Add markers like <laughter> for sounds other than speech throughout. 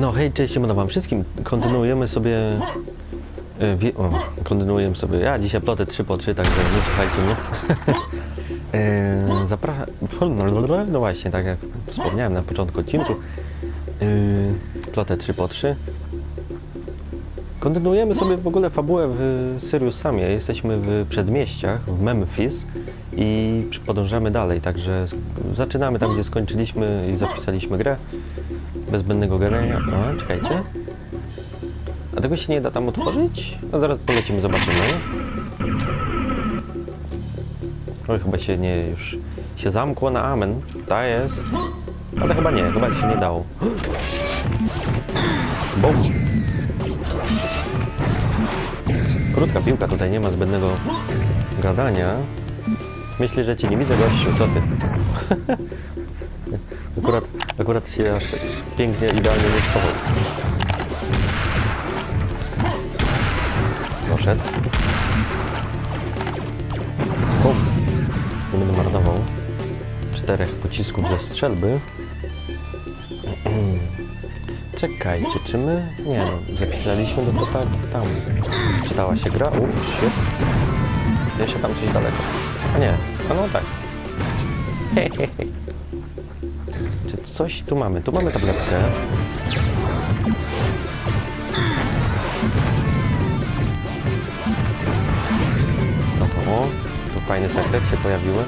No hej, cześć, siemano wam wszystkim. Kontynuujemy sobie... e, o, kontynuujemy sobie... Ja dzisiaj plotę 3 po 3, także nie słuchajcie mnie. <laughs> e, Zapraszam... No właśnie, tak jak wspomniałem na początku odcinku. E, plotę 3 po 3. Kontynuujemy sobie w ogóle fabułę w Sirius Samie. Jesteśmy w przedmieściach, w Memphis i podążamy dalej, także zaczynamy tam, gdzie skończyliśmy i zapisaliśmy grę bez zbędnego gadania. Czekajcie. A tego się nie da tam otworzyć? A zaraz polecimy, zobaczymy. Oj, chyba się nie już się zamkło na amen. Ta jest. Ale chyba nie, chyba się nie dało. Bum. Krótka piłka, tutaj nie ma zbędnego gadania. Myślę, że cię nie widzę, gościu, co ty? <laughs> Akurat, akurat się aż pięknie, idealnie nie schował. Poszedł. Bum. Nie będę marnował czterech pocisków ze strzelby. <clears throat> Czekajcie, czy my... Nie no, zapisaliśmy no to tak tam. Czytała się gra? U, shit. Jeszcze tam coś daleko. A nie, a no tak. Czy <laughs> coś tu mamy? Tu mamy tabletkę. O, tu fajny sekret się pojawiły.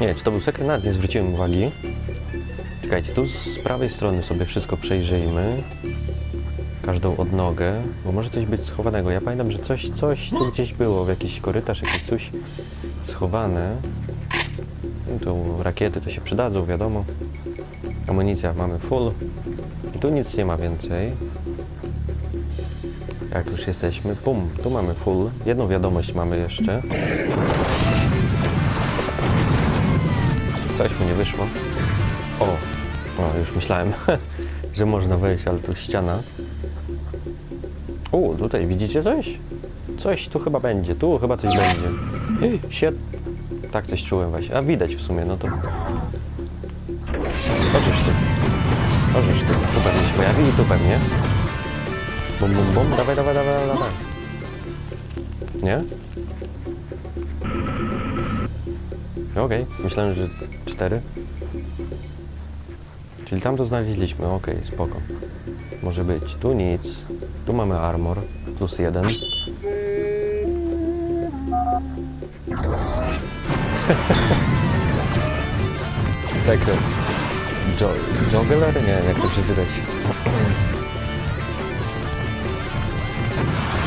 Nie, czy to był sekret? Nawet nie zwróciłem uwagi. Czekajcie, tu z prawej strony sobie wszystko przejrzyjmy. Każdą odnogę, bo może coś być schowanego. Ja pamiętam, że coś, coś tu gdzieś było, w jakiś korytarz, jakieś coś schowane. Tu rakiety to się przydadzą, wiadomo. Amunicja mamy full. Tu nic nie ma więcej. Jak już jesteśmy, pum, tu mamy full. Jedną wiadomość mamy jeszcze. Coś mu nie wyszło. O, o już myślałem, <laughs> że można wejść, ale tu ściana. U, tutaj widzicie coś? Coś tu chyba będzie, tu chyba coś będzie. Ej, Się... Tak coś czułem właśnie. A widać w sumie, no to... Otóż ty. Otóż ty. Tu pewnie się pojawi i tu pewnie. Bum, bum, bum. Dawaj, dawaj, dawaj, dawaj. Nie? Okej, myślałem, że cztery. Czyli tam to znaleźliśmy, okej, spoko. Może być. Tu nic. Tu mamy armor. Plus jeden. <laughs> Sekret. Jo Jogler? Nie, jak to przeczytać.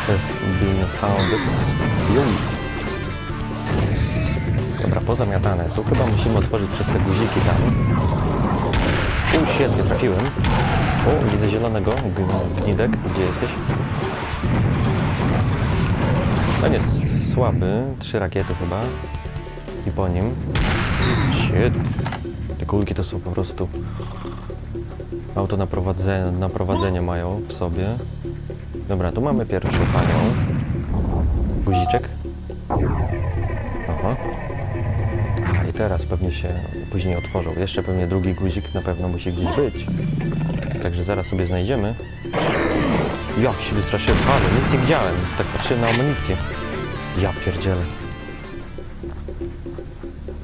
Has been founded. Yum. Dobra, pozamiatane. Tu chyba musimy otworzyć przez te guziki tam. U, świetnie, trafiłem. O, widzę zielonego. Gnidek, gdzie jesteś? On jest słaby. Trzy rakiety chyba. I po nim. Shit. Kulki to są po prostu... Auto na prowadzenie, na prowadzenie mają w sobie. Dobra, tu mamy pierwszą panią. Guziczek. Aha. A i teraz pewnie się później otworzą. Jeszcze pewnie drugi guzik na pewno musi gdzieś być. Także zaraz sobie znajdziemy. Jak się wystraszyłem, ale nic nie widziałem. Tak patrzyłem na amunicję. Ja pierdzielę.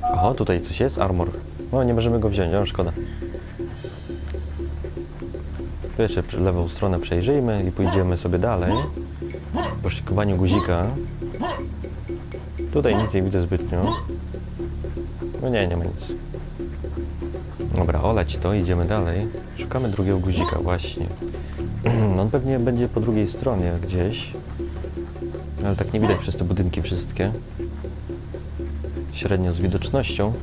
Aha, tutaj coś jest, armor. No, nie możemy go wziąć, no szkoda. Tu jeszcze lewą stronę przejrzyjmy i pójdziemy sobie dalej. W poszukiwaniu guzika. Tutaj nic nie widzę zbytnio. No nie, nie ma nic. Dobra, oleć to, idziemy dalej. Szukamy drugiego guzika, właśnie. <clears throat> On pewnie będzie po drugiej stronie gdzieś. Ale tak nie widać przez te budynki wszystkie. Średnio z widocznością.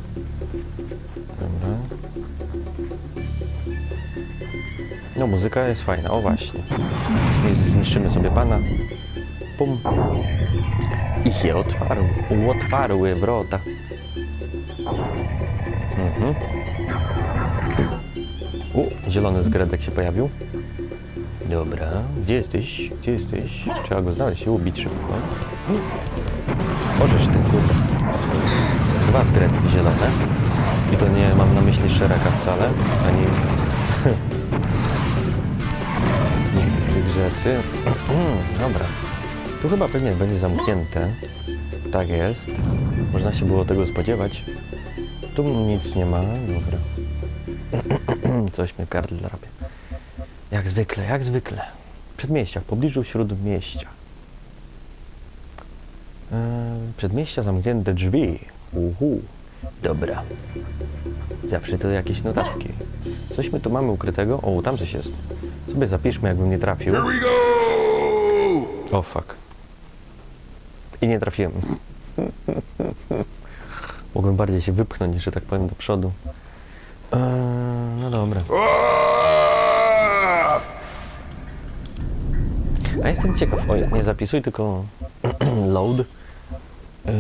No muzyka jest fajna, o właśnie. Zniszczymy sobie pana. Pum. I się otwarły, otwarły wrota. Mhm. U, zielony zgredek się pojawił. Dobra, gdzie jesteś? Gdzie jesteś? Trzeba go znaleźć i ubić szybko. Możesz ty, kurde. Dwa zgredki zielone. I to nie mam na myśli szereka wcale, ani <laughs> rzeczy. Dobra. Tu chyba pewnie będzie zamknięte. Tak jest. Można się było tego spodziewać. Tu nic nie ma. Dobra. <clears throat> Coś mnie gardle drapie. Jak zwykle, jak zwykle. Przedmieścia, w pobliżu śródmieścia. Eee, przedmieścia, zamknięte drzwi. Uhu. Dobra. Zawsze to jakieś notatki. Coś my tu mamy ukrytego? O, tam coś jest. Sobie zapiszmy, jakbym nie trafił. O, fuck. I nie trafiłem. <laughs> Mogłem bardziej się wypchnąć, że tak powiem, do przodu. Eee, no dobra. A jestem ciekaw. Oj, nie zapisuj, tylko <clears throat> load. Eee,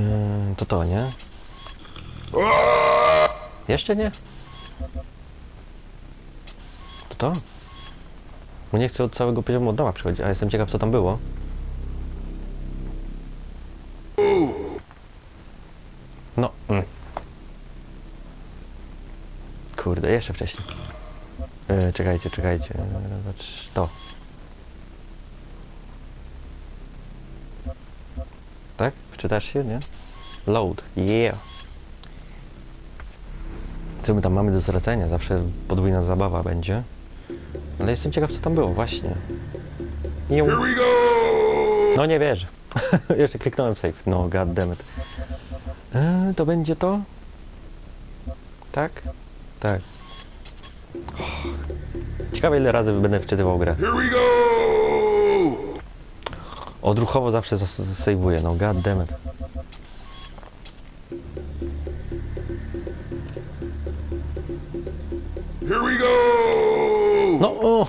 to to, nie? Jeszcze nie? To to? Bo nie chcę od całego poziomu od nowa przychodzić, a jestem ciekaw, co tam było. No. Mm. Kurde, jeszcze wcześniej. E, czekajcie, czekajcie. Zobacz, to. Tak? Wczytasz się, nie? Load. Yeah. Co my tam mamy do stracenia? Zawsze podwójna zabawa będzie. Ale jestem ciekaw, co tam było, właśnie. Nie Here we go! no nie wierzę. <laughs> Jeszcze kliknąłem save. No, god damn it. Eee, to będzie to? Tak? Tak. Ciekawe ile razy będę wczytywał grę. Here we go! Odruchowo zawsze zasejwuję, no god damn it. Here we go! No o!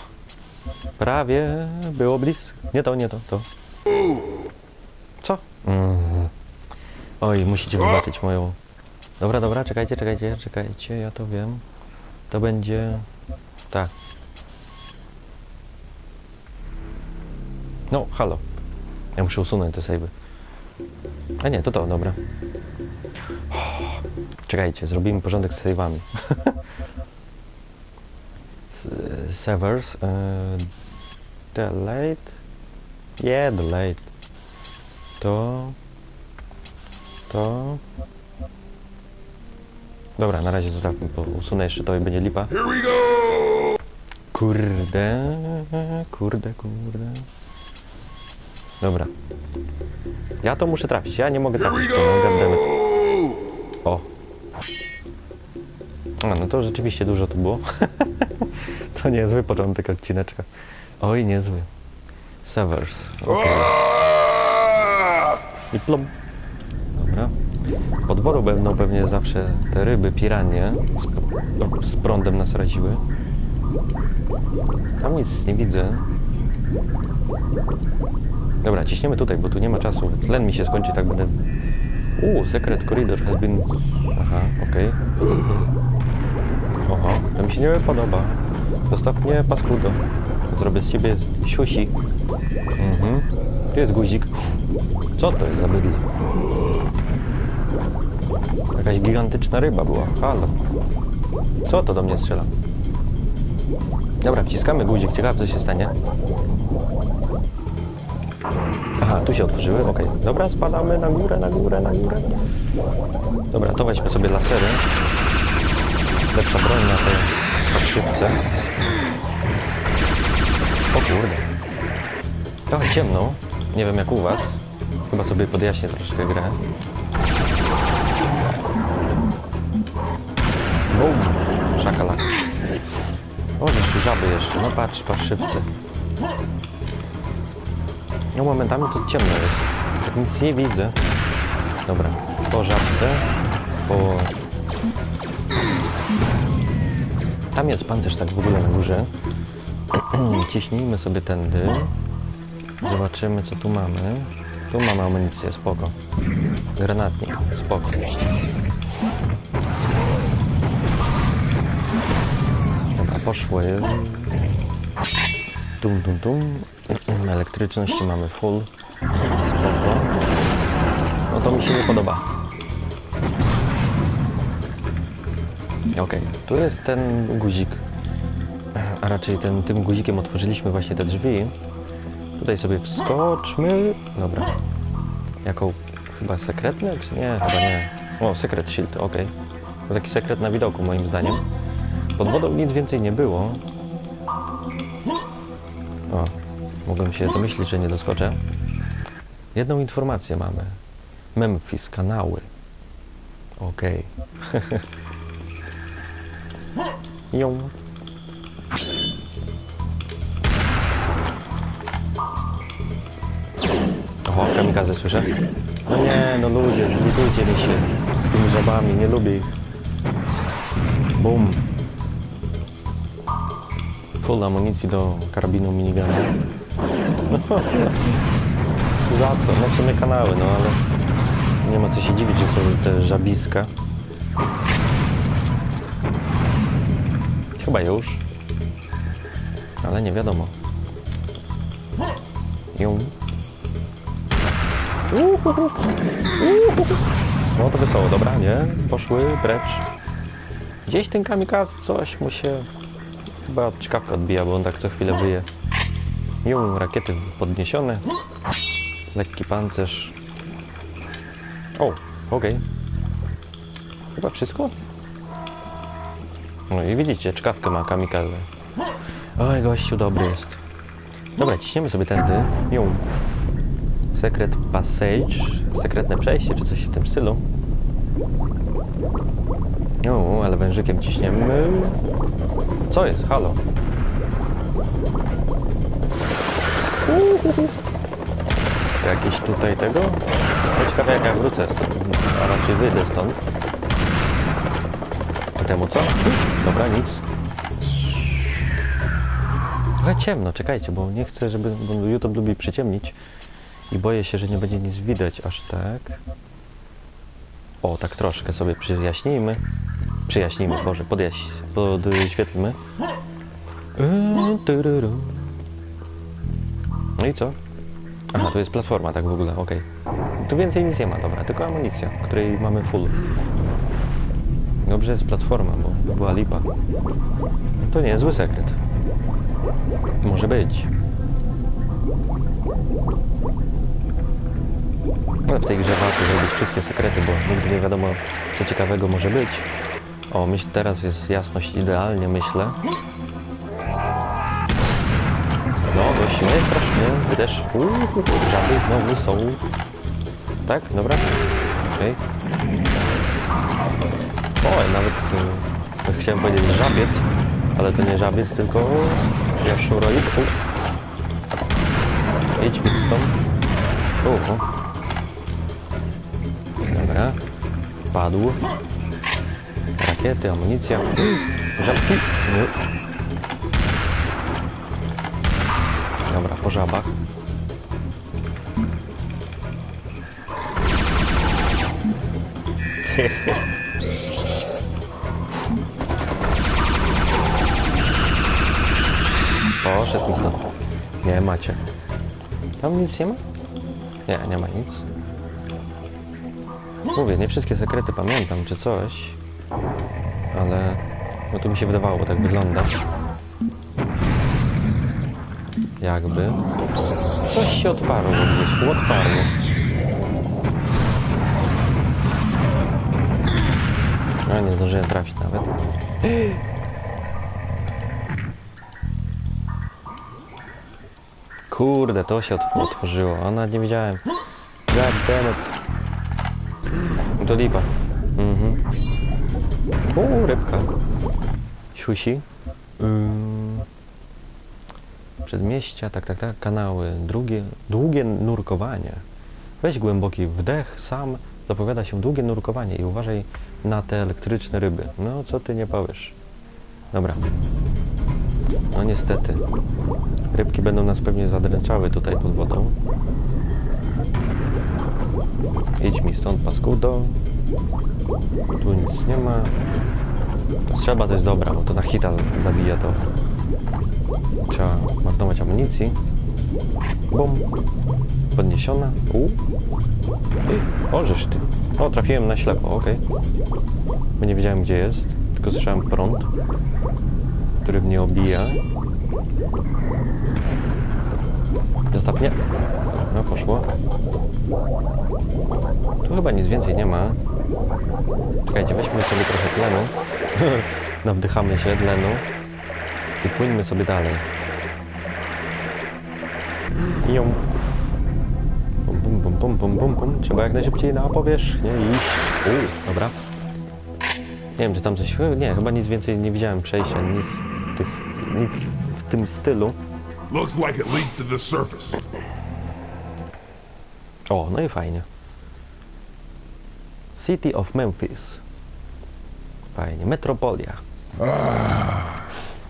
Prawie było blisko. Nie to, nie to, to. Co? Mm. Oj, musicie wybaczyć moją... Dobra, dobra, czekajcie, czekajcie, czekajcie, ja to wiem. To będzie... Tak. No, halo. Ja muszę usunąć te savey. A nie, to to, dobra. Czekajcie, zrobimy porządek z save'ami. <laughs> Severs. Uh, delete. Yeah, delete. To. To. Dobra, na razie zostawmy, bo usunę jeszcze to i będzie lipa. Kurde, kurde, kurde. Dobra. Ja to muszę trafić, ja nie mogę trafić. go! No. O. A, no to rzeczywiście dużo tu było. <laughs> to <laughs> niezły początek odcineczka. Oj, niezły. Severs. Okej. Ah! I plom. Dobra. Po dworu będą pewnie zawsze te ryby, piranie z, z prądem nas raziły. Tam nic nie widzę. Dobra, ciśniemy tutaj, bo tu nie ma czasu. Tlen mi się skończy, tak będę... Uuu, secret corridor has been... Aha, okej. Oho, to mi się nie podoba. Zostaw mnie, paskudo. Zrobię z ciebie siusi. Mhm. Tu jest guzik. Co to jest za bydle? Jakaś gigantyczna ryba była. Halo. Co to do mnie strzela? Dobra, wciskamy guzik. Ciekawe, co się stanie. Aha, tu się otworzyły, okej. Dobra, spadamy na górę, na górę, na górę. Dobra, to weźmy sobie lasery. Lepsza broń na tej parszywce. O kurde. Trochę ciemno. Nie wiem jak u was. Chyba sobie podjaśnię troszkę grę. Bum! Szakalak. O, tu żaby jeszcze. No patrz, parszywce. No momentami to ciemno jest. Tak nic nie widzę. Dobra, po żabce, po... Tam jest pancerz tak w ogóle na górze. Ciśnijmy sobie tędy. Zobaczymy co tu mamy. Tu mamy amunicję, spoko. Granatnik, spoko. Dobra, poszło jest. Tum, tum, tum. Elektryczności mamy full. Spoko. No to mi się nie podoba. Okej, tu jest ten guzik. Raczej ten, tym guzikiem otworzyliśmy właśnie te drzwi. Tutaj sobie wskoczmy. Dobra. Jaką? Chyba sekretne, czy nie? Chyba nie. O, sekret shield, okej. To taki sekret na widoku, moim zdaniem. Pod wodą nic więcej nie było. O, mogłem się domyślić, że nie doskoczę. Jedną informację mamy. Memphis, kanały. Okej. <laughs> Ją. Oho, kamikazę słyszę. No nie, no ludzie, zlitujcie mi się z tymi żabami, nie lubię ich. Bum. Full amunicji do karabinu minigana. <laughs> Za co? No w sumie kanały, no ale nie ma co się dziwić, że są te żabiska. Chyba już. Ale nie wiadomo. Ją. No to wesoło, dobra, nie? Poszły precz. Gdzieś ten kamikaz coś mu się chyba od czkawka odbija, bo on tak co chwilę wyje. Ją, rakiety podniesione. Lekki pancerz. O, okej. Chyba wszystko? No i widzicie, czkawkę ma kamikazę. Oj, gościu dobry jest. Dobra, ciśniemy sobie tędy. Ją. Secret Passage. Sekretne przejście, czy coś w tym stylu. O, ale wężykiem ciśniemy. Co jest? Halo. Uhuhu. Jakieś tutaj tego? No ciekawe jak ja wrócę stąd, a raczej wyjdę stąd. A temu co? Dobra, nic. Trochę ciemno, czekajcie, bo nie chcę, żeby... bo YouTube lubi przyciemnić i boję się, że nie będzie nic widać aż tak. O, tak troszkę sobie przyjaśnijmy. Przyjaśnijmy, Boże, podjaś... podświetlmy. Tururu. No i co? Aha, to jest platforma, tak w ogóle, okej. Tu więcej nic nie ma, dobra, tylko amunicja, której mamy full. Dobrze jest platforma, bo była lipa. To nie jest zły sekret. Może być. Ale w tej grze warto zrobić wszystkie sekrety, bo nigdy nie wiadomo, co ciekawego może być. O, myśl, teraz jest jasność idealnie, myślę. No, dość nie strasznie. Wy też. Uuu, żaby znowu są. Tak? Dobra. Okej. O, nawet y, chciałem powiedzieć żabiec, ale to nie żabiec, tylko. Idź mi stąd. Uhu. Padł. Rakiety, amunicja. Żabki. Dobra, po żabach. <laughs> Poszedł mi stąd. Nie macie. Tam nic nie ma? Nie, nie ma nic. Mówię, nie wszystkie sekrety pamiętam, czy coś. Ale... No to mi się wydawało, bo tak wygląda. Jakby. Coś się odparło gdzieś, odparło. A nie zdążyłem trafić nawet. Kurde, to się otw- otworzyło, a nawet nie widziałem. God To lipa. Mhm. Uuu, rybka. Siusi. Ym. Przedmieścia, tak, tak, tak, kanały, drugie, długie nurkowanie. Weź głęboki wdech, sam zapowiada się długie nurkowanie i uważaj na te elektryczne ryby. No, co ty nie powiesz. Dobra. No niestety. Rybki będą nas pewnie zadręczały tutaj pod wodą. Idź mi stąd, paskudo. Tu nic nie ma. Strzelba to jest dobra, bo to na hita zabija to. Trzeba marnować amunicji. Bum. Podniesiona. U. O, żeż ty. O, trafiłem na ślepo, okej. Bo nie wiedziałem gdzie jest, tylko słyszałem prąd, który mnie obija. Ja zostaw, nie. No, poszło. Tu chyba nic więcej nie ma. Czekajcie, weźmy sobie trochę tlenu. <laughs> Nawdychamy się tlenu. I płyńmy sobie dalej. Ją. Bum, bum, bum, bum, bum, bum, bum. Trzeba jak najszybciej na powierzchnię iść. Uuu, dobra. Nie wiem, czy tam coś... Nie, chyba nic więcej nie widziałem przejścia, nic tych... nic w tym stylu. Looks like it leads to the surface. O, no i fajnie. City of Memphis. Fajnie, metropolia.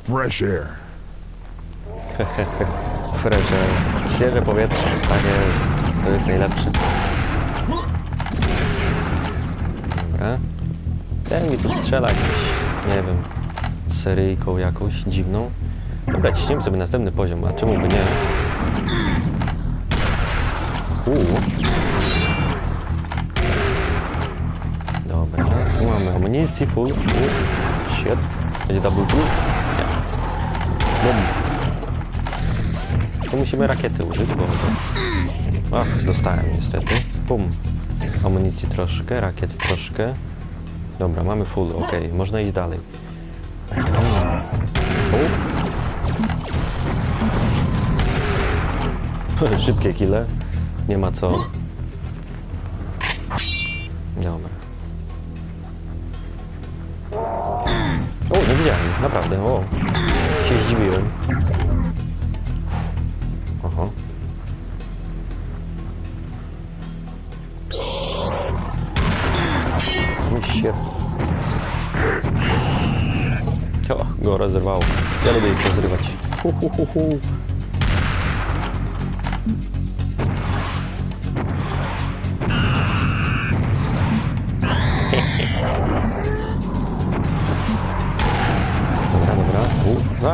Fresh air. <laughs> Fresh air. Świeże powietrze, tak jest. To jest najlepsze. Dobra. Ten mi tu strzela jakimś, nie wiem, seryjką jakąś dziwną. Dobra, ciśniemy sobie następny poziom, a czemu by nie? Uuu. Dobra, tu mamy amunicji full. Shit. Będzie double kill? Nie. Bum. Tu musimy rakiety użyć, bo... Ach, dostałem niestety. Bum. Amunicji troszkę, rakiet troszkę. Dobra, mamy full, ok, można iść dalej. U. <laughs> Szybkie kile. Nie ma co. Dobra. O, nie widziałem, naprawdę, o. Się zdziwiłem. Oho. O, się. O, go rozerwało. Ja lubię ich rozrywać. Hu, hu, hu, hu.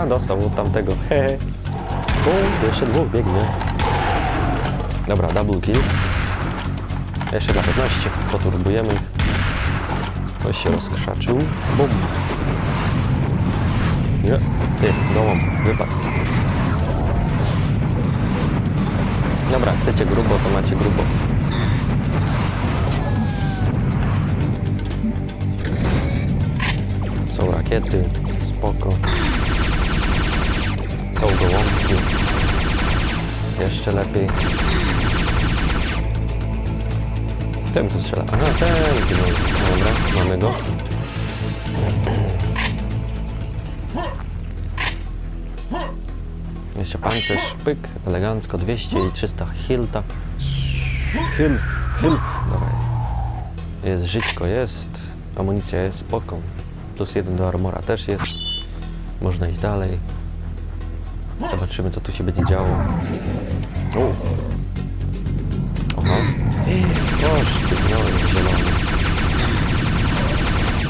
Dostał od tamtego. <laughs> U, jeszcze dwóch biegnie. Dobra, double kill. Jeszcze dla 15. Poturbujemy. Ktoś się rozkrzaczył. Bum. Nie. Ty, gołąb. Wypadł. Dobra, chcecie grubo, to macie grubo. Są rakiety, spoko. Są gołąbki. Jeszcze lepiej. Ten tu strzela. Aha, ten. No, dobra, mamy go. Jeszcze pancerz, pyk, elegancko, 200 i 300 hilta. Hil, hil, dobra. Jest żyćko, jest. Amunicja jest spoko. Plus jeden do armora też jest. Można iść dalej. Zobaczymy, co tu się będzie działo. O! Oż, ty gnojek zielony.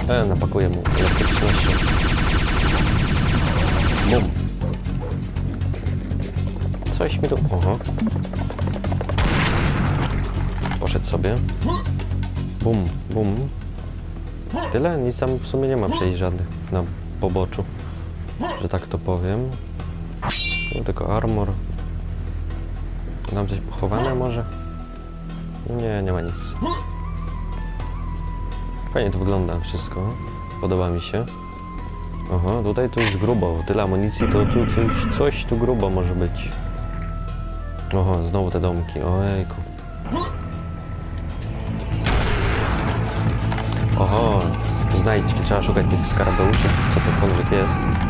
E, napakuję mu elektrycznością. Bum. Coś mi tu... Oho. Poszedł sobie. Bum, bum. Tyle? Nic tam w sumie nie ma przejść żadnych na poboczu. Że tak to powiem. Tu tylko armor. Tam coś pochowane może? Nie, nie ma nic. Fajnie to wygląda wszystko. Podoba mi się. Aha, tutaj to już grubo. Tyle amunicji, to tu coś, coś tu grubo może być. Oho, znowu te domki. Ojejku. Oho, znajdźki. Trzeba szukać tych skarabeuszy, co tokolwiek jest.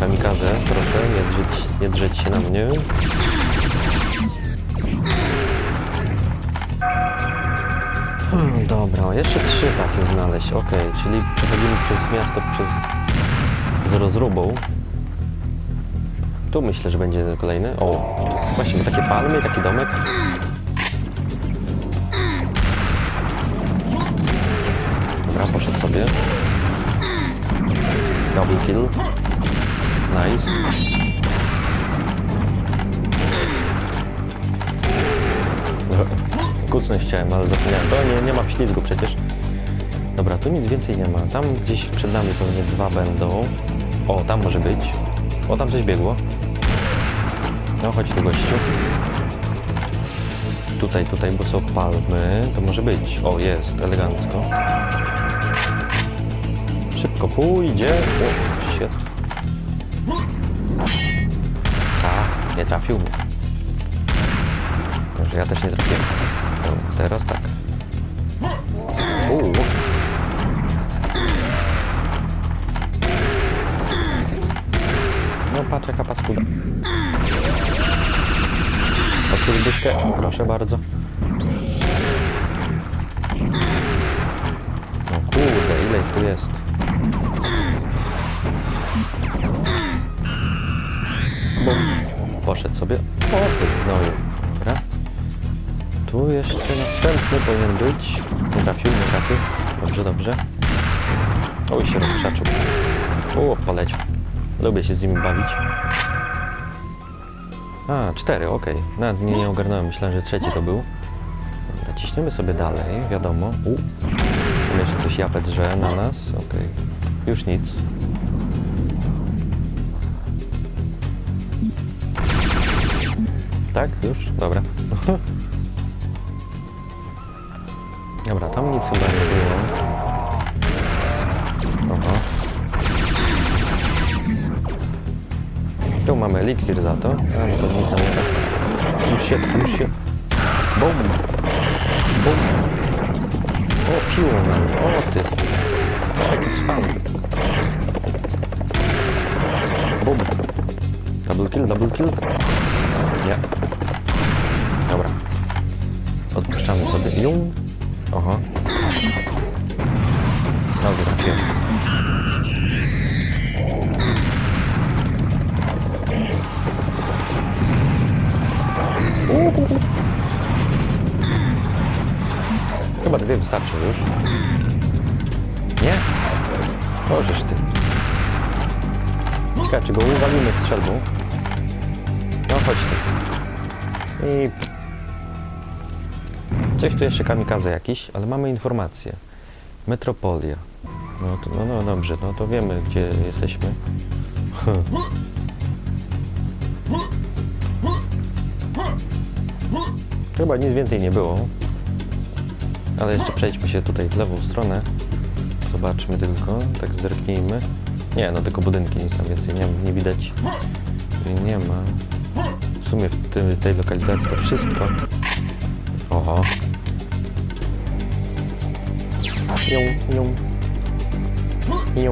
Kamikaze, proszę, nie drzeć, nie drzeć się na mnie. Hmm, dobra, jeszcze trzy takie znaleźć, okej, czyli przechodzimy przez miasto przez... z rozróbą. Tu myślę, że będzie kolejny. O, właśnie, takie palmy, taki domek. Dobra, poszedł sobie. Double kill. Nice. <laughs> Kucnąć chciałem, ale zapomniałem. To nie, nie ma ślizgu przecież. Dobra, tu nic więcej nie ma. Tam gdzieś przed nami pewnie dwa będą. O, tam może być. O, tam coś biegło. No chodź tu gościu. Tutaj, tutaj, bo są palmy. To może być. O, jest, elegancko. Szybko pójdzie. O, shit. Nie trafił mnie. Może ja też nie trafiłem. No, teraz tak. Uuu. No patrz jaka paskuda. Proszę bardzo. No kurde, ile ich tu jest? Bum. Poszedł sobie. O ty gnoju. Dobra. Tu jeszcze następny powinien być. Nie trafił, nie trafił. Dobrze, dobrze. Oj, się rozkrzaczył. O, poleciał. Lubię się z nimi bawić. A, cztery, okej. Nawet nie, nie ogarnąłem, myślałem, że trzeci to był. Dobra, ciśniemy sobie dalej, wiadomo. U. Tam jeszcze coś japę drze na nas, okej. Już nic. Tak? Już? Dobra. Dobra, tam nic chyba nie było. Oho. Tu mamy eliksir za to. A, no to nic nie. Już się, już się. Bum! Bum! O, piło nam. O, ty. Jaki cwan. Bum! Double kill, double kill. Nie. Dobra. Odpuszczamy sobie. Jum. Oho. Dobrze, trafiłem. Uhu. Chyba dwie wystarczy już. Nie? Możesz ty. Ciekawe, czy go uwalimy strzelbą. No chodź tu. I... Coś tu jeszcze kamikaze jakiś, ale mamy informację. Metropolia. No, to, no, no dobrze, no to wiemy gdzie jesteśmy. <laughs> Chyba nic więcej nie było. Ale jeszcze przejdźmy się tutaj w lewą stronę. Zobaczmy tylko, tak zerknijmy. Nie, no tylko budynki, nic tam więcej nie, nie widać. Nie ma. W sumie w tej lokalizacji to wszystko. Oho. Ją, ją. Ją.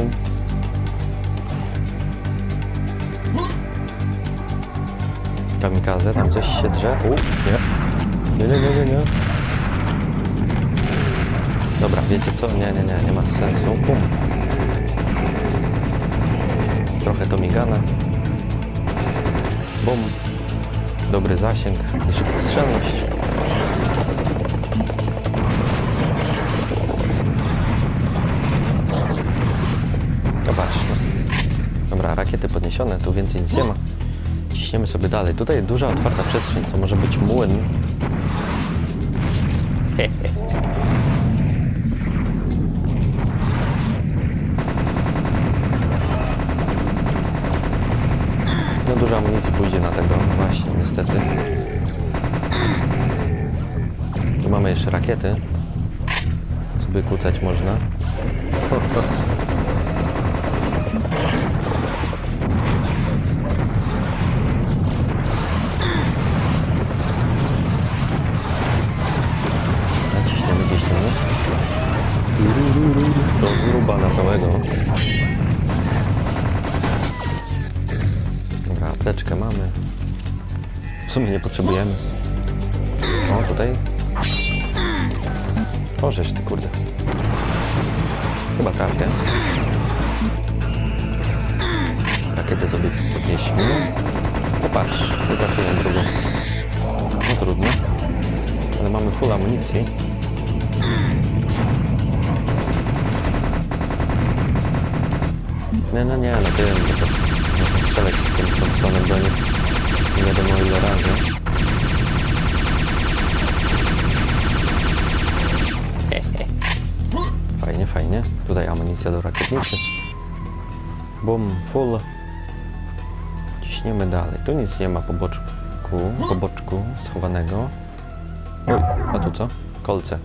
Kamikaze, tam coś się drze. U, nie. Nie, nie, nie, nie, nie. Dobra, wiecie co? Nie, nie, nie, nie ma sensu. Pum. Trochę to migana. Bum. Dobry zasięg i szybkostrzelność. Zobacz. Tu więcej nic nie ma. Ciśniemy sobie dalej. Tutaj duża otwarta przestrzeń, co może być młyn. No dużo amunicji pójdzie na tego, no właśnie, niestety. Tu mamy jeszcze rakiety. Sobie kłócać można. To gruba na całego. Dobra, apteczkę mamy. W sumie nie potrzebujemy. O, tutaj. O, żeż ty kurde. Chyba trafię. Rakietę sobie podnieśmy. No patrz, nie trafiłem drugą. No trudno. Ale mamy full amunicji. Nie, no nie, no wiem, to można strzelać z tym Thompsonem do nich nie wiadomo ile razy. <laughs> Fajnie, fajnie. Tutaj amunicja do rakietnicy. Bum, full. Ciśniemy dalej. Tu nic nie ma poboczu. boczku, po boczku schowanego. Oj, a tu co? Kolce.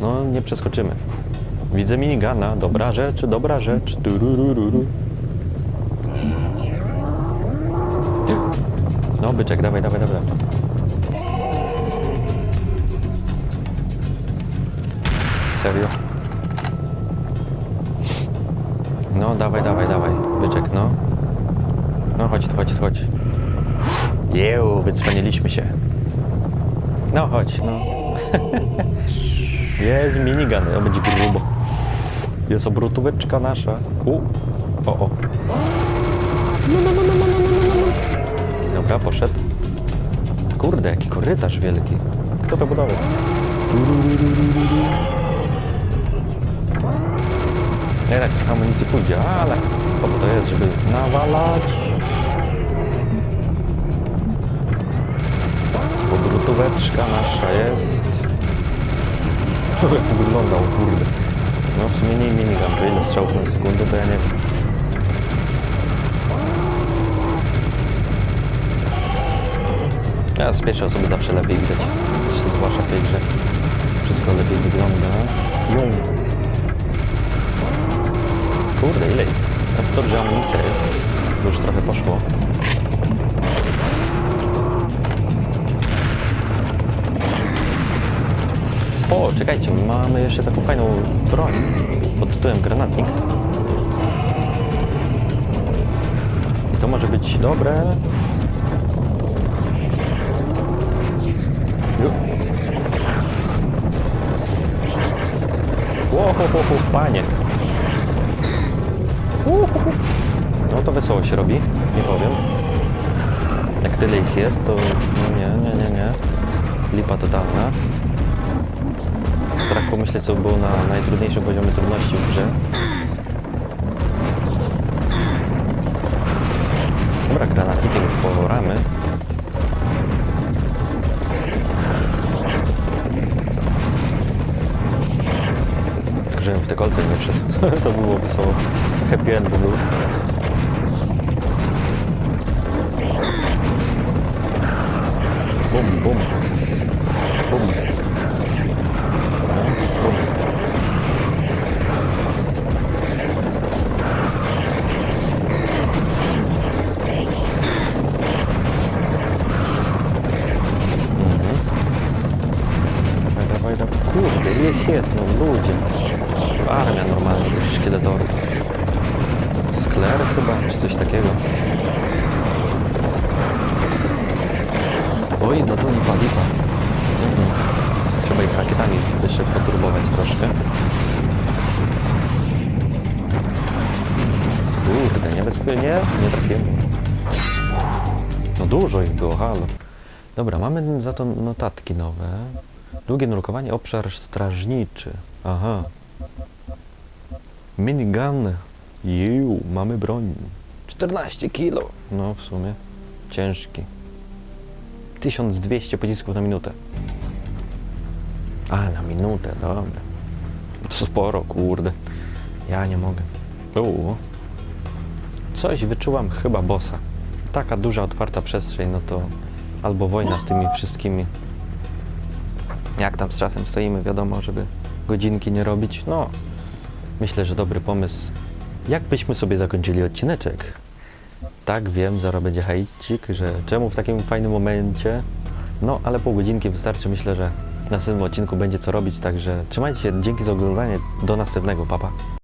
No, nie przeskoczymy. Widzę minigana, dobra rzecz, dobra rzecz. No, byczek, dawaj, dawaj, dawaj. Serio? No, dawaj, dawaj, dawaj. Byczek, no. No, chodź, chodź, chodź. Jeju, wycwaniliśmy się. No, chodź, no. <laughs> Jest minigun, to będzie grubo. Jest obrotóweczka nasza. U. O, o. Dobra, poszedł. Kurde, jaki korytarz wielki. Kto to budował? Nie tak trochę amunicji pójdzie, ale po to jest, żeby nawalać. Obrotóweczka nasza jest. <laughs> Jak to wyglądał, kurde. No w sumie nie minigun, to ile strzałów na sekundę, to ja nie wiem. Ja z pierwszej osoby zawsze lepiej widać. Zwłaszcza w tej grze. Wszystko lepiej wygląda. Jum. Kurde, ile? Tak dobrze amunicja jest. Już trochę poszło. O, czekajcie, mamy jeszcze taką fajną broń pod tytułem granatnik. I to może być dobre. Ło, ho, panie. Uhuhu. No to wesoło się robi, nie powiem. Jak tyle ich jest, to no nie, nie, nie, nie. Lipa totalna. Strach pomyśleć, co było na najtrudniejszym poziomie trudności w grze. Dobra, granatnikiem poramy. Żebym w te kolce nie wszedł. <laughs> to było wesoło. Happy end by był. Bum. Bum. No dużo ich było, halo. Dobra, mamy za to notatki nowe. Długie nurkowanie, obszar strażniczy. Aha. Minigun. Jiu, mamy broń. 14 kilo. No, w sumie. Ciężki. 1200 pocisków na minutę. A, na minutę, dobra. To sporo, kurde. Ja nie mogę. Uuu. Coś wyczułam chyba bossa. Taka duża, otwarta przestrzeń, no to albo wojna z tymi wszystkimi. Jak tam z czasem stoimy, wiadomo, żeby godzinki nie robić. No, myślę, że dobry pomysł. Jak byśmy sobie zakończyli odcineczek? Tak, wiem, zaraz będzie hejcik, że czemu w takim fajnym momencie? No, ale pół godzinki wystarczy. Myślę, że w następnym odcinku będzie co robić, także trzymajcie się. Dzięki za oglądanie. Do następnego, papa.